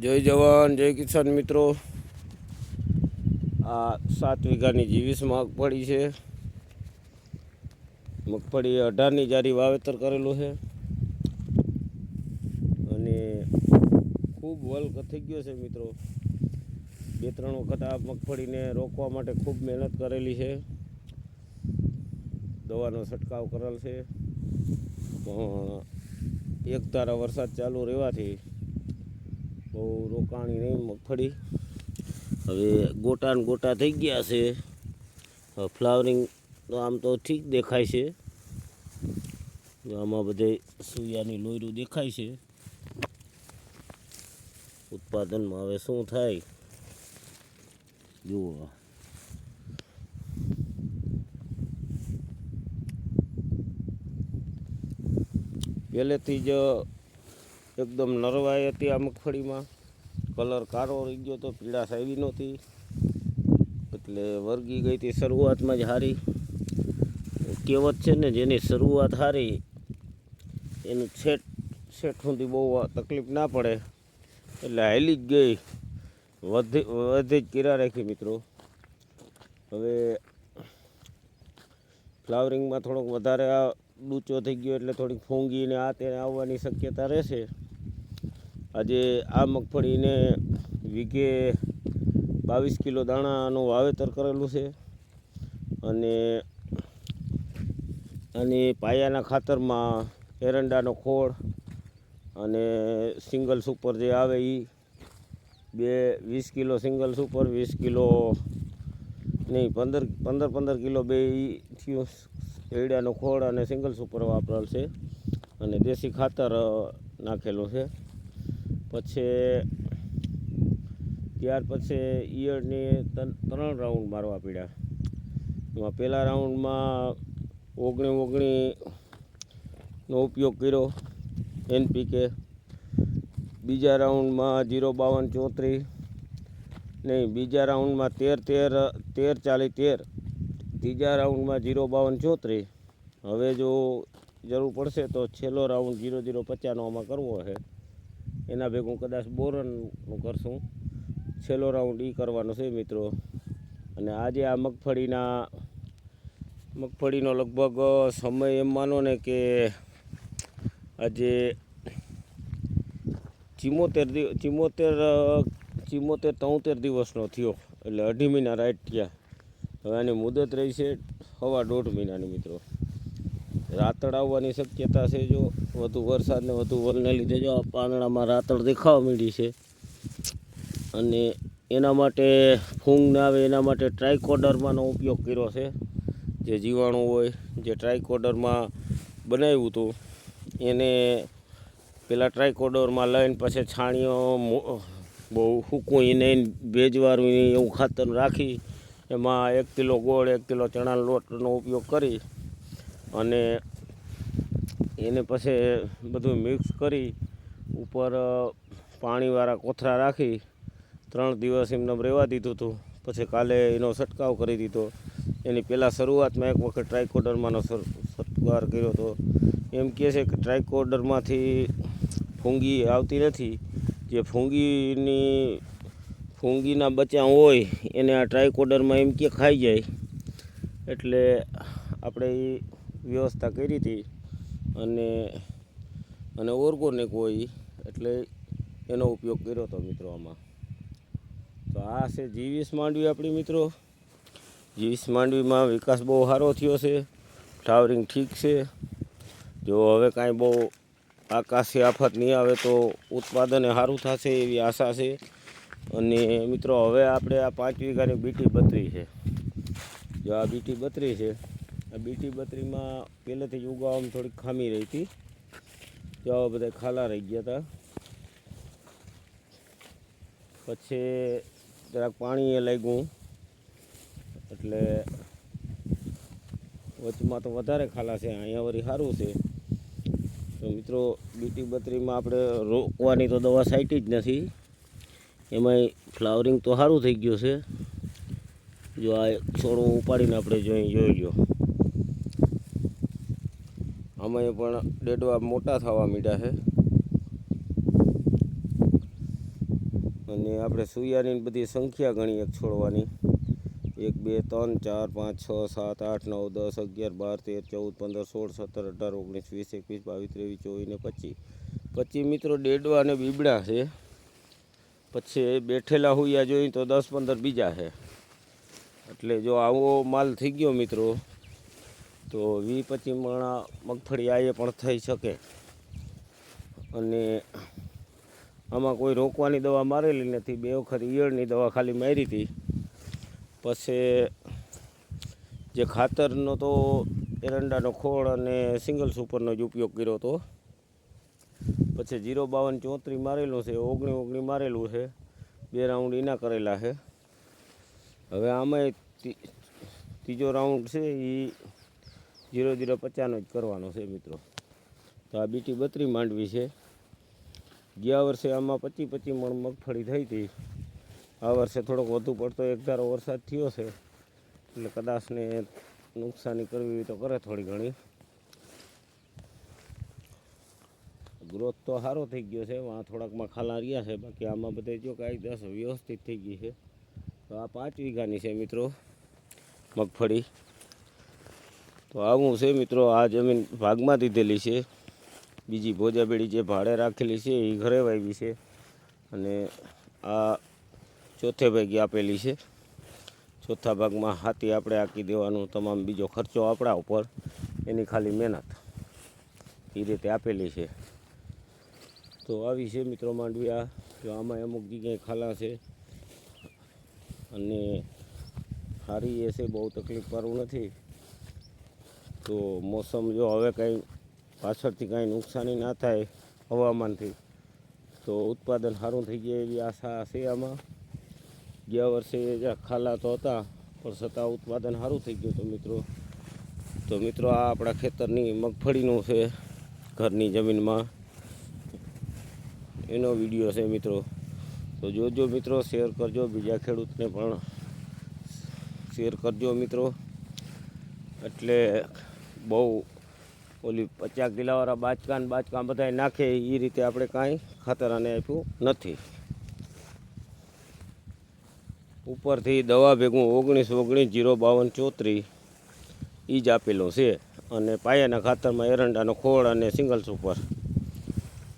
જય જવાન, જય કિસાન મિત્રો. આ સાત વીઘાની જીવીસ મગફળી છે. મગફળી અઢારની જારી વાવેતર કરેલું છે. અને ખૂબ વલ્ક થઈ ગયો છે મિત્રો. બે ત્રણ વખત આ મગફળીને રોકવા માટે ખૂબ મહેનત કરેલી છે. દવાનો છંટકાવ કરેલ છે. પણ એક તારા વરસાદ ચાલુ રહેવાથી બહુ રોકાણી નહીં મગફળી હવે ગોટા ને ગોટા થઈ ગયા છે. ફ્લાવરિંગ તો આમ તો ઠીક દેખાય છે. આમાં બધે સૂયાની લોયરું દેખાય છે. ઉત્પાદનમાં હવે શું થાય? જુઓ. પહેલેથી જ એકદમ નરવાઈ હતી આ મગફળીમાં. કલર કાળો રહી ગયો તો પીળાશ આવી નહોતી. એટલે વર્ગી ગઈ હતી શરૂઆતમાં જ હારી. કહેવત છે ને, જેની શરૂઆત સારી એનું છેટ છેઠ સુધી બહુ તકલીફ ના પડે. એટલે હાલી જ ગઈ. વધી, વધે જ કીરા રાખી મિત્રો. હવે ફ્લાવરિંગમાં થોડોક વધારે આ ડૂચો થઈ ગયો એટલે થોડીક ફૂંગી ને આ તે આવવાની શક્યતા રહેશે. આજે આ મગફળીને વીઘે બાવીસ કિલો દાણાનું વાવેતર કરેલું છે. અને અને પાયાના ખાતરમાં એરંડાનો ખોળ અને સિંગલ સુપર જે આવે એ બે વીસ કિલો સિંગલ સુપર વીસ કિલો નહીં, પંદર પંદર પંદર કિલો બે થયું. એરડાનો ખોળ અને સિંગલ સુપર વાપરેલ છે. અને દેશી ખાતર નાખેલું છે. પછી ત્યાર પછી ઈયળની ત્રણ રાઉન્ડ મારવા પડ્યા. એમાં પહેલા રાઉન્ડમાં ઓગણી ઓગણીનો ઉપયોગ કર્યો એનપીકે. બીજા રાઉન્ડમાં જીરો બાવન ચોત્રીસ નહીં, બીજા રાઉન્ડમાં તેર તેર તેર ચાલી તેર, ત્રીજા રાઉન્ડમાં જીરો બાવન ચોત્રીસ. હવે જો જરૂર પડશે તો છેલ્લો રાઉન્ડ જીરો જીરો પચાસનો આમાં કરવો છે એના ભેગું કદાચ બોરનનું કરશું. છેલ્લો રાઉન્ડ એ કરવાનો છે મિત્રો. અને આજે આ મગફળીના, મગફળીનો લગભગ સમય એમ માનો ને કે આજે ચિમોતેર ચિમોતેર ચિમોતેર તોતેર દિવસનો થયો. એટલે અઢી મહિના રાઈટ થયા. હવે આની મુદત રહી છે સવા દોઢ મહિનાની મિત્રો. રાતડ આવવાની શક્યતા છે જો. વધુ વરસાદને વધુ વલને લીધે જો આ પાંદડામાં રાતડ દેખાવા માંડી છે. અને એના માટે ફૂંગ ના આવે એના માટે ટ્રાયકોડરમાંનો ઉપયોગ કર્યો છે. જે જીવાણુ હોય, જે ટ્રાયકોડરમાં બનાવ્યું હતું, એને પેલા ટ્રાયકોડરમાં લઈને પછી છાણીઓ બહુ સૂકું નહીં ભેજવાળું એવું ખાતર રાખી, એમાં એક કિલો ગોળ, એક કિલો ચણાના લોટનો ઉપયોગ કરી અને એને પછી બધું મિક્સ કરી ઉપર પાણીવાળા કોથળા રાખી ત્રણ દિવસ એમને રહેવા દીધું હતું. પછી કાલે એનો છંટકાવ કરી દીધો. એની પહેલાં શરૂઆતમાં એક વખત ટ્રાયકોડરમાંનો છંટકાર કર્યો હતો. એમ કહે છે કે ટ્રાયકોડરમાંથી ફૂંગી આવતી નથી. જે ફૂંગીની, ફૂંગીના બચ્યા હોય એને આ ટ્રાયકોડરમાં એમ કે ખાઈ જાય. એટલે આપણે એ વ્યવસ્થા કરી હતી અને અને ઓર્ગોનિક હોય એટલે એનો ઉપયોગ કર્યો હતો મિત્રો આમાં. તો આ છે જીવીસ માંડવી આપણી મિત્રો. જીવીસ માંડવીમાં વિકાસ બહુ સારો થયો છે. ફ્લાવરિંગ ઠીક છે. જો હવે કાંઈ બહુ આકાશી આફત નહીં આવે તો ઉત્પાદન સારું થશે એવી આશા છે. અને મિત્રો હવે આપણે આ પાંચ વીઘાની બીટી બત્રી છે. જો આ બીટી બત્રી છે બીટી બત્રીમાં પહેલેથી જ ઉગાવામાં થોડીક ખામી રહી હતી. જો બધા ખાલા રહી ગયા હતા પછી જરાક પાણીએ લાગ્યું. એટલે વચમાં તો વધારે ખાલા છે, અહીંયા વળી સારું છે. તો મિત્રો, બીટી બત્રીમાં આપણે રોકવાની તો દવા સાઈટી જ નથી. એમાંય ફ્લાવરિંગ તો સારું થઈ ગયું છે. જો આ છોડો ઉપાડીને આપણે જોઈ જોઈ લો આમાં પણ ડેડવા મોટા થવા માંડ્યા છે. અને આપણે સૂયાની બધી સંખ્યા ગણી એક છોડવાની. એક, બે, ત્રણ, ચાર, પાંચ, છ, સાત, આઠ, નવ, દસ, અગિયાર, બાર, તેર, ચૌદ, પંદર, સોળ, સત્તર, અઢાર, ઓગણીસ, વીસ, એકવીસ, બાવીસ, ત્રેવીસ, ચોવીસ ને પચીસ. પચીસ મિત્રો ડેડવા અને બીબડા છે. પછી બેઠેલા હોઈયા જોઈએ તો દસ, પંદર બીજા છે. એટલે જો આવો માલ થઈ ગયો મિત્રો તો વી પચીસ મણા મગફળી આયે પણ થઈ શકે. અને આમાં કોઈ રોકવાની દવા મારેલી નથી. બે વખત ઈયળની દવા ખાલી મારી હતી. પછી જે ખાતરનો તો એરંડાનો ખોળ અને સિંગલ સુપરનો જ ઉપયોગ કર્યો હતો. પછી જીરો બાવન ચોત્રીસ મારેલું છે. ઓગણી ઓગણી મારેલું છે. બે રાઉન્ડ એના કરેલા છે. હવે આમાં ત્રીજો રાઉન્ડ છે એ જીરો જીરો પચાસનો જ કરવાનો છે મિત્રો. તો આ બીટી બત્રી માંડવી છે. ગયા વર્ષે આમાં પચીસ પચીસ મણ મગફળી થઈ હતી. આ વર્ષે થોડોક વધુ પડતો એક ધારો વરસાદ થયો છે. એટલે કદાચ ને નુકસાની કરવી તો કરે થોડી ઘણી. ગ્રોથ તો સારો થઈ ગયો છે. આ થોડાકમાં ખાલા રહ્યા છે. બાકી આમાં બધે જો કાંઈક દસ વ્યવસ્થિત થઈ ગઈ છે. તો આ પાંચ વીઘાની છે મિત્રો મગફળી. તો આવું છે મિત્રો, આ જમીન ભાગમાં દીધેલી છે. બીજી ભોજાબેડી જે ભાડે રાખેલી છે એ ઘરે વાવી છે અને આ ચોથે ભાગે આપેલી છે. ચોથા ભાગમાં હાથી આપણે આંકી દેવાનું તમામ બીજો ખર્ચો આપણા ઉપર. એની ખાલી મહેનત એ રીતે આપેલી છે. તો આવી છે મિત્રો માંડવી આ. જો આમાં અમુક જગ્યાએ ખાલા છે. અને સારી એ છે, બહુ તકલીફ વાળું નથી. તો મોસમ જો હવે કંઈ પાછળથી કાંઈ નુકસાની ના થાય હવામાનથી, તો ઉત્પાદન સારું થઈ જાય એવી આશા છે આમાં. ગયા વર્ષે ખાલા તો હતા, પણ છતાં ઉત્પાદન સારું થઈ ગયું તો મિત્રો. તો મિત્રો આ આપણા ખેતરની મગફળીનું છે ઘરની જમીનમાં. એનો વીડિયો છે મિત્રો. તો જોજો મિત્રો, શેર કરજો, બીજા ખેડૂતને પણ શેર કરજો મિત્રો. એટલે બહુ ઓલી પચાસ કિલાવાળા બાચકાન બાચકા બધા નાખે એ રીતે આપણે કાંઈ ખાતર આને આપ્યું નથી. ઉપરથી દવા ભેગું ઓગણીસ ઓગણીસ જીરો બાવન ચોત્રીસ એ જ આપેલું છે અને પાયાના ખાતરમાં એરંડાનો ખોળ અને સિંગલ સુપર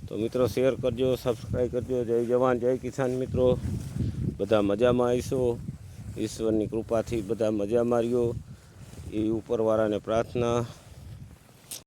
તો મિત્રો શેર કરજો સબસ્ક્રાઈબ કરજો. જય જવાન, જય કિસાન મિત્રો. બધા મજામાં આવીશો. ઈશ્વરની કૃપાથી બધા મજામાં રહ્યો. એ ઉપરવાળાને પ્રાર્થના